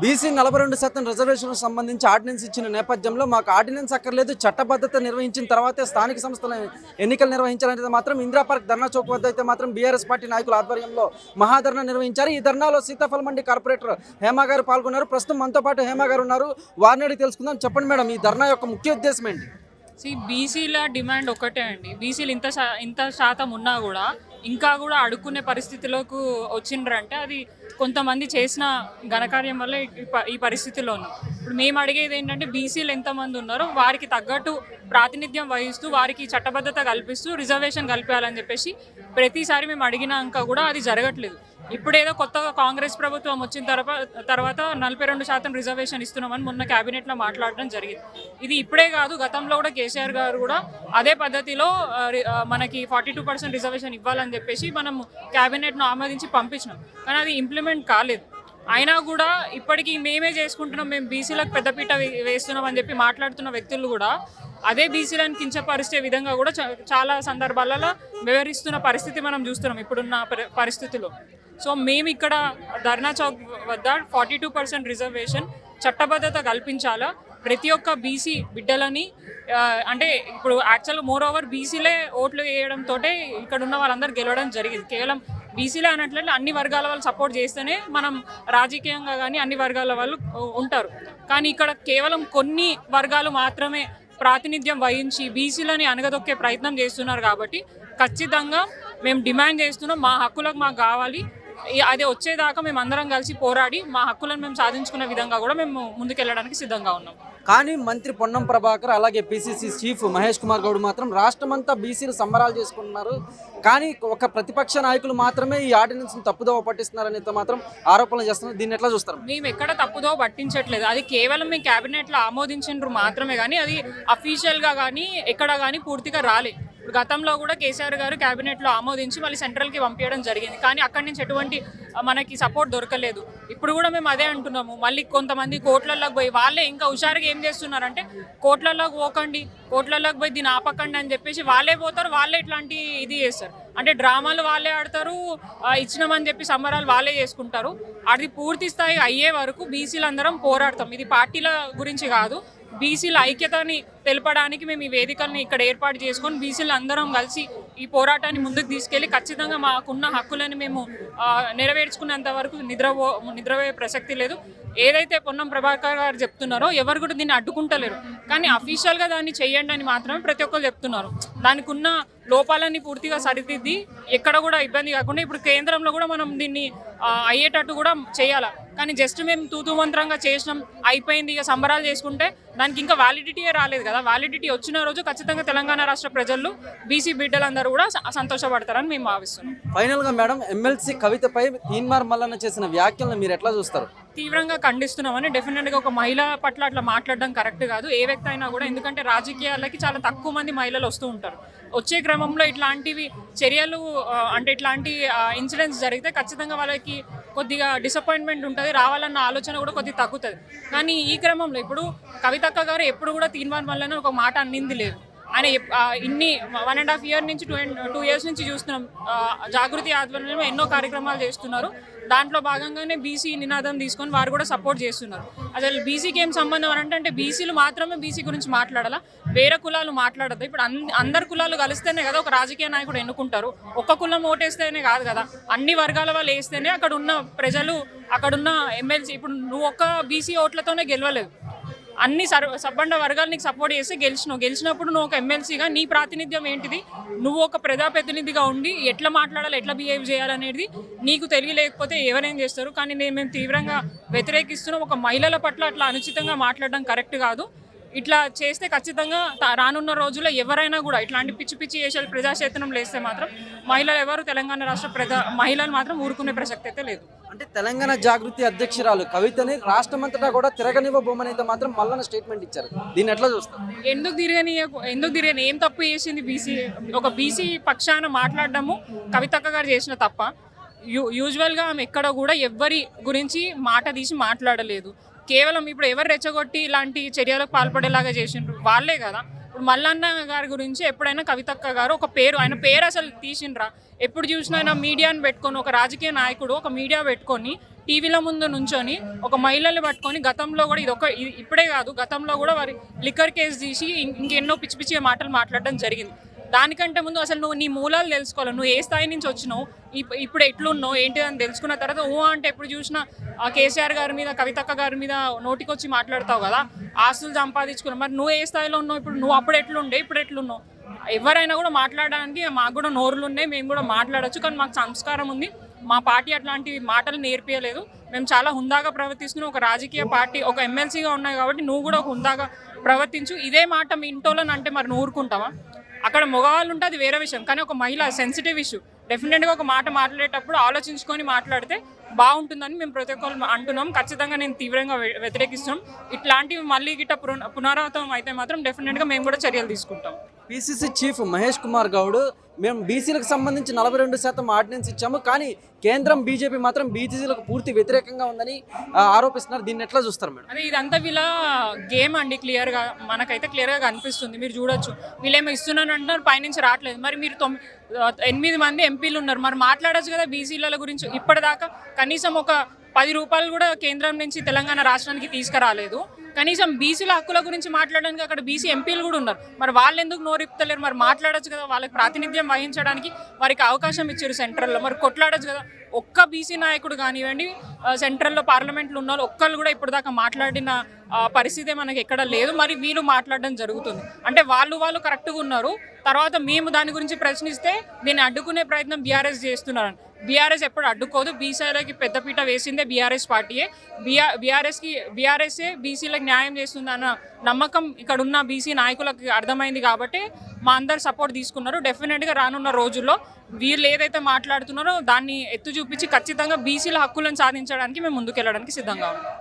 BC నలభై రెండు శాతం రిజర్వేషన్ సంబంధించి ఆర్డినెన్స్ ఇచ్చిన నేపథ్యంలో మాకు ఆర్డినెన్స్ అక్కర్లేదు చట్టబద్ధత నిర్వహించిన తర్వాతే స్థానిక సంస్థల ఎన్నికలు నిర్వహించాలనేది మాత్రం ఇందిరా పార్క్ ధర్నా చౌక్ వద్ద అయితే మాత్రం బీఆర్ఎస్ పార్టీ నాయకుల ఆధ్వర్యంలో మహాధర్నా నిర్వహించారు. ఈ ధర్నాలో సీతాఫల మండి కార్పొరేటర్ హేమ గారు పాల్గొన్నారు. ప్రస్తుతం మనతో పాటు హేమ గారు ఉన్నారు. వారిని అడిగి తెలుసుకుందాం. చెప్పండి మేడం ఈ ధర్నా యొక్క ముఖ్య ఉద్దేశం ఏంటి? సి బీసీల డిమాండ్ ఒకటే అండి. బీసీలు ఇంత ఇంత శాతం ఉన్నా కూడా ఇంకా కూడా అడుక్కునే పరిస్థితిలోకి వచ్చిండ్రంటే అది కొంతమంది చేసిన ఘనకార్యం వల్ల ఈ ప- ఈ పరిస్థితిలో ఉన్నాం ఇప్పుడు మేము అడిగేది ఏంటంటే బీసీలు ఎంతమంది ఉన్నారో వారికి తగ్గట్టు ప్రాతినిధ్యం వహిస్తూ వారికి చట్టబద్ధత కల్పిస్తూ రిజర్వేషన్ కల్పించాలని చెప్పేసి ప్రతిసారి మేము అడిగినాక కూడా అది జరగట్లేదు. ఇప్పుడేదో కొత్తగా కాంగ్రెస్ ప్రభుత్వం వచ్చిన తర్వాత తర్వాత నలభై రెండు శాతం రిజర్వేషన్ ఇస్తున్నామని మొన్న క్యాబినెట్లో మాట్లాడడం జరిగింది. ఇది ఇప్పుడే కాదు గతంలో కూడా కేసీఆర్ గారు కూడా అదే పద్ధతిలో మనకి ఫార్టీ టూ పర్సెంట్ రిజర్వేషన్ ఇవ్వాలని చెప్పేసి మనం క్యాబినెట్ను ఆమోదించి పంపించినాం. కానీ అది ఇంప్లిమెంట్ కాలేదు. అయినా కూడా ఇప్పటికీ మేమే చేసుకుంటున్నాం మేము బీసీలకు పెద్దపీట వేస్తున్నాం అని చెప్పి మాట్లాడుతున్న వ్యక్తులు కూడా అదే బీసీలను కించపరిచే విధంగా కూడా చాలా సందర్భాలలో వివరిస్తున్న పరిస్థితి మనం చూస్తున్నాం ఇప్పుడున్న పరి- పరిస్థితిలో. సో మేము ఇక్కడ ధర్నా చౌక్ వద్ద ఫార్టీ టూ పర్సెంట్ రిజర్వేషన్ చట్టబద్ధత కల్పించాలా? ప్రతి ఒక్క బీసీ బిడ్డలని అంటే ఇప్పుడు యాక్చువల్ మోర్ ఓవర్ బీసీలే ఓట్లు వేయడంతో ఇక్కడ ఉన్న వాళ్ళందరూ గెలవడం జరిగింది. కేవలం బీసీలే అన్నట్లయితే అన్ని వర్గాల వాళ్ళు సపోర్ట్ చేస్తేనే మనం రాజకీయంగా కానీ అన్ని వర్గాల వాళ్ళు ఉంటారు. కానీ ఇక్కడ కేవలం కొన్ని వర్గాలు మాత్రమే ప్రాతినిధ్యం వహించి బీసీలని అనగదొక్కే ప్రయత్నం చేస్తున్నారు కాబట్టి ఖచ్చితంగా మేము డిమాండ్ చేస్తున్నాం మా హక్కులకు మాకు కావాలి. అది వచ్చేదాకా మేము అందరం కలిసి పోరాడి మా హక్కులను మేము సాధించుకునే విధంగా కూడా మేము ముందుకెళ్ళడానికి సిద్ధంగా ఉన్నాం. కానీ మంత్రి పొన్నం ప్రభాకర్ అలాగే పిసిసి చీఫ్ మహేష్ కుమార్ గౌడ్ మాత్రం రాష్ట్రమంతా బీసీలు సంబరాలు చేసుకుంటున్నారు. కానీ ఒక ప్రతిపక్ష నాయకులు మాత్రమే ఈ ఆర్డినెన్స్ తప్పుదోవ పట్టిస్తున్నారని మాత్రం ఆరోపణలు చేస్తున్నారు. దీన్ని ఎట్లా చూస్తారు? మేము ఎక్కడ తప్పుదో పట్టించట్లేదు. అది కేవలం మేము క్యాబినెట్లో ఆమోదించిండ్రు మాత్రమే కానీ అది అఫీషియల్గా కానీ ఎక్కడ కానీ పూర్తిగా రాలే. ఇప్పుడు గతంలో కూడా కేసీఆర్ గారు క్యాబినెట్లో ఆమోదించి మళ్ళీ సెంట్రల్కి పంపించడం జరిగింది. కానీ అక్కడి నుంచి ఎటువంటి మనకి సపోర్ట్ దొరకలేదు. ఇప్పుడు కూడా మేము అదే అంటున్నాము. మళ్ళీ కొంతమంది కోట్లలోకి పోయి వాళ్ళే ఇంకా హుషారుగా ఏం చేస్తున్నారంటే కోట్లలోకి పోకండి కోట్లలోకి పోయి దీన్ని ఆపకండి అని చెప్పేసి వాళ్ళే పోతారు వాళ్ళే ఇట్లాంటి ఇది చేస్తారు. అంటే డ్రామాలు వాళ్ళే ఆడతారు ఇచ్చినామని చెప్పి సంబరాలు వాళ్ళే చేసుకుంటారు. అది పూర్తి స్థాయి అయ్యే వరకు బీసీలు అందరం పోరాడతాం. ఇది పార్టీల గురించి కాదు బీసీల ఐక్యతని తెలపడానికి మేము ఈ వేదికల్ని ఇక్కడ ఏర్పాటు చేసుకొని బీసీలు అందరం కలిసి ఈ పోరాటాన్ని ముందుకు తీసుకెళ్ళి ఖచ్చితంగా మాకున్న హక్కులను మేము ఆ, నెరవేర్చుకునేంత వరకు నిద్రపో నిద్రపోయే ప్రసక్తి లేదు. ఏదైతే పొన్నం ప్రభాకర్ గారు చెప్తున్నారో ఎవరు కూడా దీన్ని అడ్డుకుంటలేరు. కానీ అఫీషియల్గా దాన్ని చేయండి అని మాత్రమే ప్రతి ఒక్కరు చెప్తున్నారు. దానికి ఉన్న లోపాలన్నీ పూర్తిగా సరిదిద్ది ఎక్కడ కూడా ఇబ్బంది కాకుండా ఇప్పుడు కేంద్రంలో కూడా మనం దీన్ని అయ్యేటట్టు కూడా చేయాలి? కానీ జస్ట్ మేము తూతూ మంత్రంగా చేసినాం అయిపోయింది ఇక సంబరాలు చేసుకుంటే దానికి ఇంకా వ్యాలిడిటీయే రాలేదు కదా. వ్యాలిడిటీ వచ్చిన రోజు ఖచ్చితంగా తెలంగాణ రాష్ట్ర ప్రజలు బీసీ బిడ్డలందరూ కూడా సంతోషపడతారని మేము భావిస్తున్నాం. ఫైనల్గా మేడం ఎమ్మెల్సీ కవితపై తీన్మార్ మల్లన్న చేసిన వ్యాఖ్యలను మీరు ఎట్లా చూస్తారు? తీవ్రంగా ఖండిస్తున్నామని డెఫినెట్గా ఒక మహిళ పట్ల అట్లా మాట్లాడడం కరెక్ట్ కాదు. ఏ వ్యక్తి అయినా కూడా ఎందుకంటే రాజకీయాలకి చాలా తక్కువ మంది మహిళలు వస్తూ ఉంటారు. వచ్చే క్రమంలో ఇట్లాంటివి చర్యలు అంటే ఇట్లాంటి ఇన్సిడెంట్స్ జరిగితే ఖచ్చితంగా వాళ్ళకి కొద్దిగా డిసప్పాయింట్మెంట్ ఉంటుంది రావాలన్న ఆలోచన కూడా కొద్దిగా తగ్గుతుంది. కానీ ఈ క్రమంలో ఇప్పుడు కవితక్క గారు ఎప్పుడు కూడా తీన్వాన్ వల్లనే ఒక మాట అన్నింది లేదు. ఆయన ఇన్ని వన్ అండ్ హాఫ్ ఇయర్ నుంచి టూ టూ ఇయర్స్ నుంచి చూస్తున్నాం. జాగృతి ఆధ్వర్యంలో ఎన్నో కార్యక్రమాలు చేస్తున్నారు. దాంట్లో భాగంగానే బీసీ నినాదం తీసుకొని వారు కూడా సపోర్ట్ చేస్తున్నారు. అసలు బీసీకి ఏం సంబంధం అని అంటే అంటే బీసీలు మాత్రమే బీసీ గురించి మాట్లాడాలా? వేరే కులాలు మాట్లాడద్దు? ఇప్పుడు అందరు కులాలు కలిస్తేనే కదా ఒక రాజకీయ నాయకుడు ఎన్నుకుంటారు. ఒక్క కులం ఓటేస్తేనే కాదు కదా. అన్ని వర్గాల వాళ్ళు వేస్తేనే అక్కడ ఉన్న ప్రజలు అక్కడున్న ఎమ్మెల్సీ ఇప్పుడు నువ్వు ఒక్క బీసీ ఓట్లతోనే గెలవలేదు. అన్ని సర్ సబ్బండ వర్గాలు నీకు సపోర్ట్ చేసి గెలిచినావు. గెలిచినప్పుడు నువ్వు ఒక ఎమ్మెల్సీగా నీ ప్రాతినిధ్యం ఏంటిది? నువ్వు ఒక ప్రజాప్రతినిధిగా ఉండి ఎట్లా మాట్లాడాలి ఎట్లా బిహేవ్ చేయాలనేది నీకు తెలియలేకపోతే ఎవరేం చేస్తారు? కానీ నేను మేము తీవ్రంగా వ్యతిరేకిస్తున్నాం. ఒక మహిళల పట్ల అట్లా అనుచితంగా మాట్లాడడం కరెక్ట్ కాదు. ఇట్లా చేస్తే ఖచ్చితంగా రానున్న రోజుల్లో ఎవరైనా కూడా ఇట్లాంటి పిచ్చి పిచ్చి చేసేది ప్రజాక్షేత్రం లేస్తే మాత్రం మహిళలు ఎవరు? తెలంగాణ రాష్ట్ర ప్రజా మహిళలు మాత్రం ఊరుకునే ప్రసక్తి అయితే లేదు. అంటే తెలంగాణ జాగృతి అధ్యక్షురాలు కవితని రాష్ట్రమంతటా కూడా తిరగనివ్వబోమని అయితే మాత్రం మళ్ళీ స్టేట్మెంట్ ఇచ్చారు. దీన్ని ఎట్లా చూస్తారు? ఎందుకు తిరగని ఎందుకు తిరగని ఏం తప్పు చేసింది బీసీ ఒక బీసీ పక్షాన మాట్లాడడము కవితక్క గారు చేసిన తప్ప. యూ యూజువల్గా ఆమె ఎక్కడ కూడా ఎవ్వరి గురించి మాట తీసి మాట్లాడలేదు. కేవలం ఇప్పుడు ఎవరు రెచ్చగొట్టి ఇలాంటి చర్యలకు పాల్పడేలాగా చేసిండ్రు? వాళ్ళే కదా. ఇప్పుడు మల్లన్న గారి గురించి ఎప్పుడైనా కవితక్క గారు ఒక పేరు ఆయన పేరు అసలు తీసిండ్రా? ఎప్పుడు చూసినా ఆయన మీడియాని పెట్టుకొని ఒక రాజకీయ నాయకుడు ఒక మీడియా పెట్టుకొని టీవీల ముందు నుంచొని ఒక మహిళల్ని పట్టుకొని గతంలో కూడా ఇది ఒక ఇప్పుడే కాదు గతంలో కూడా వారి లిక్కర్ కేసు తీసి ఇంకెన్నో పిచ్చి పిచ్చి మాటలు మాట్లాడడం జరిగింది. దానికంటే ముందు అసలు నువ్వు నీ మూలాలు తెలుసుకోవాలి. నువ్వు ఏ స్థాయి నుంచి వచ్చినావు? ఇప్పుడు ఇప్పుడు ఎట్లున్నావు? ఏంటి అని తెలుసుకున్న తర్వాత ఊ అంటే ఎప్పుడు చూసినా ఆ కేసీఆర్ గారి మీద కవితక్క గారి మీద నోటికొచ్చి మాట్లాడతావు కదా? ఆస్తులు సంపాదించుకున్నావు. మరి నువ్వు ఏ స్థాయిలో ఉన్నావు ఇప్పుడు? నువ్వు అప్పుడు ఎట్లుండే? ఇప్పుడు ఎట్లున్నావు? ఎవరైనా కూడా మాట్లాడడానికి మాకు కూడా నోరులు ఉన్నాయి మేము కూడా మాట్లాడచ్చు. కానీ మాకు సంస్కారం ఉంది. మా పార్టీ అట్లాంటి మాటలు నేర్పించలేదు మేము చాలా హుందాగా ప్రవర్తిస్తున్నాం. ఒక రాజకీయ పార్టీ ఒక ఎమ్మెల్సీగా ఉన్నాయి కాబట్టి నువ్వు కూడా ఒక హుందాగా ప్రవర్తించు. ఇదే మాట మీ ఇంటోళ్ళని అంటే మరి నువ్వు ఊరుకుంటావా? అక్కడ మగవాళ్ళు ఉంటే అది వేరే విషయం. కానీ ఒక మహిళ సెన్సిటివ్ ఇష్యూ డెఫినెట్గా ఒక మాట మాట్లాడేటప్పుడు ఆలోచించుకొని మాట్లాడితే బాగుంటుందని మేము ప్రతి ఒక్కరు అంటున్నాం. ఖచ్చితంగా నేను తీవ్రంగా వ్యతిరేకిస్తున్నాం. ఇట్లాంటివి మళ్ళీ గిట్ట పున- పునరావృతం అయితే మాత్రం డెఫినెట్గా మేము కూడా చర్యలు తీసుకుంటాం. పిసిసి చీఫ్ మహేష్ కుమార్ గౌడ్ మేము బీసీలకు సంబంధించి నలభై రెండు శాతం ఆర్డినెన్స్ ఇచ్చాము కానీ కేంద్రం బీజేపీ మాత్రం బీసీలకు పూర్తి వ్యతిరేకంగా ఉందని ఆరోపిస్తున్నారు. దీన్ని ఎట్లా చూస్తారు మేడం? అదే ఇదంతా వీళ్ళ గేమ్ అండి క్లియర్గా మనకైతే క్లియర్గా కనిపిస్తుంది. మీరు చూడొచ్చు. వీళ్ళేమో ఇస్తున్నాను అంటున్నారు పైనుంచి రావట్లేదు. మరి మీరు తొమ్మిది ఎనిమిది మంది ఎంపీలు ఉన్నారు. మరి మాట్లాడొచ్చు కదా బీసీల గురించి. ఇప్పటిదాకా కనీసం ఒక పది రూపాయలు కూడా కేంద్రం నుంచి తెలంగాణ రాష్ట్రానికి తీసుకురాలేదు. కనీసం బీసీల హక్కుల గురించి మాట్లాడడానికి అక్కడ బీసీ ఎంపీలు కూడా ఉన్నారు. మరి వాళ్ళు ఎందుకు నోరిపుతలేరు మరి మాట్లాడొచ్చు కదా వాళ్ళకి ప్రాతినిధ్యం వహించడానికి వారికి అవకాశం ఇచ్చారు సెంట్రల్లో. మరి కొట్లాడచ్చు కదా ఒక్క బీసీ నాయకుడు కానివ్వండి సెంట్రల్లో పార్లమెంట్లో ఉన్న వాళ్ళు ఒక్కళ్ళు కూడా ఇప్పటిదాకా మాట్లాడిన పరిస్థితి మనకి ఎక్కడ లేదు. మరి వీళ్ళు మాట్లాడడం జరుగుతుంది. అంటే వాళ్ళు వాళ్ళు కరెక్ట్గా ఉన్నారు. తర్వాత మేము దాని గురించి ప్రశ్నిస్తే దీన్ని అడ్డుకునే ప్రయత్నం బీఆర్ఎస్ చేస్తున్నారు బీఆర్ఎస్ ఎప్పుడు అడ్డుకోదు. బీసీలకి పెద్దపీట వేసిందే బీఆర్ఎస్ పార్టీయే. బీఆర్ బీఆర్ఎస్కి బీఆర్ఎస్ఏ బీసీలకు న్యాయం చేస్తుందన్న నమ్మకం ఇక్కడ ఉన్న బీసీ నాయకులకు అర్థమైంది కాబట్టి మా అందరు సపోర్ట్ తీసుకున్నారు. డెఫినెట్గా రానున్న రోజుల్లో వీళ్ళు ఏదైతే మాట్లాడుతున్నారో దాన్ని ఎత్తు చూపించి ఖచ్చితంగా బీసీల హక్కులను సాధించడానికి మేము ముందుకెళ్ళడానికి సిద్ధంగా ఉన్నాం.